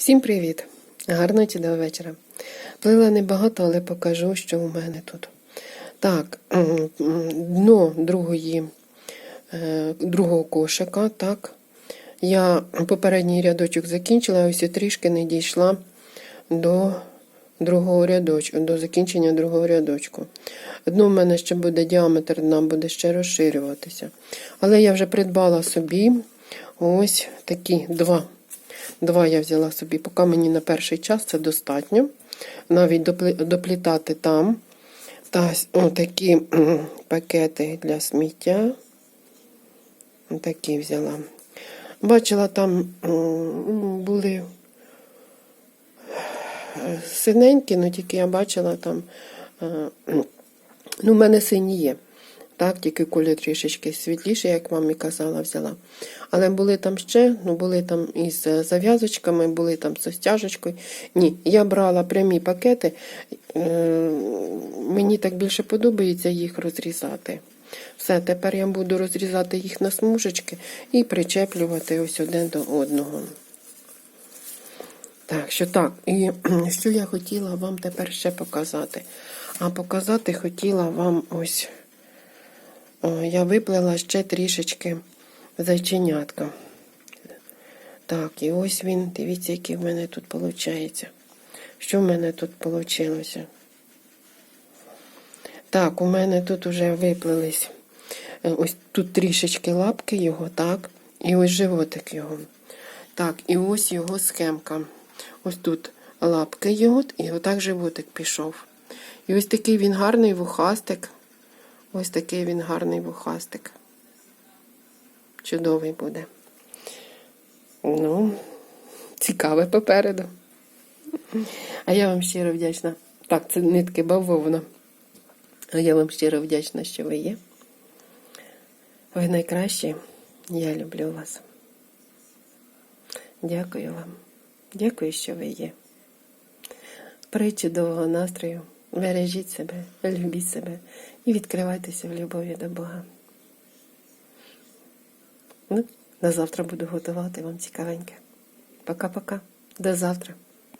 Всім привіт! Гарного чудового вечора. Плила небагато, але покажу, що у мене тут. Так, дно другої, е, другого кошика, так. Я попередній рядочок закінчила, ось і трішки не дійшла до другого рядочку, до закінчення другого рядочку. Дно в мене ще буде діаметр дна буде ще розширюватися. Але я вже придбала собі ось такі два. Два я взяла собі, поки мені на перший час це достатньо. Навіть доплітати там. Та такі пакети для сміття. Такі взяла. Бачила, там були е, синенькі, але тільки я бачила там. е, Ну, в мене сині є. Так, тільки колір трішечки світліший, як мамі казала, взяла. Але були там ще, ну були там із е, зав'язочками, були там з стяжечкою. Ні, я брала прямі пакети. Е, мені так більше подобається їх розрізати. Все, тепер я буду розрізати їх на смужечки і причеплювати ось один до одного. Так, що так, і що я хотіла вам тепер ще показати. А показати хотіла вам ось. О, я виплела ще трішечки зайченятка. Так, і ось він, дивіться, який в мене тут виходить. Що в мене тут вийшло? Так, у мене тут вже виплелись. е, Ось тут трішечки лапки його, так, і ось животик його. Так, і ось його схемка. Ось тут лапки його, і отак животик пішов. І ось такий він гарний вухастик. Ось такий він гарний вухастик. Чудовий буде. Ну, цікаве попереду. А я вам щиро вдячна. Так, це нитки бавовна. А я вам щиро вдячна, що ви є. Ви найкращі. Я люблю вас. Дякую вам. Дякую, що ви є. Причудового настрою. Бережіть себе, любіть себе і відкривайтеся в любові до Бога. Ну, на завтра буду готувати вам цікавеньке. Пока-пока. До завтра.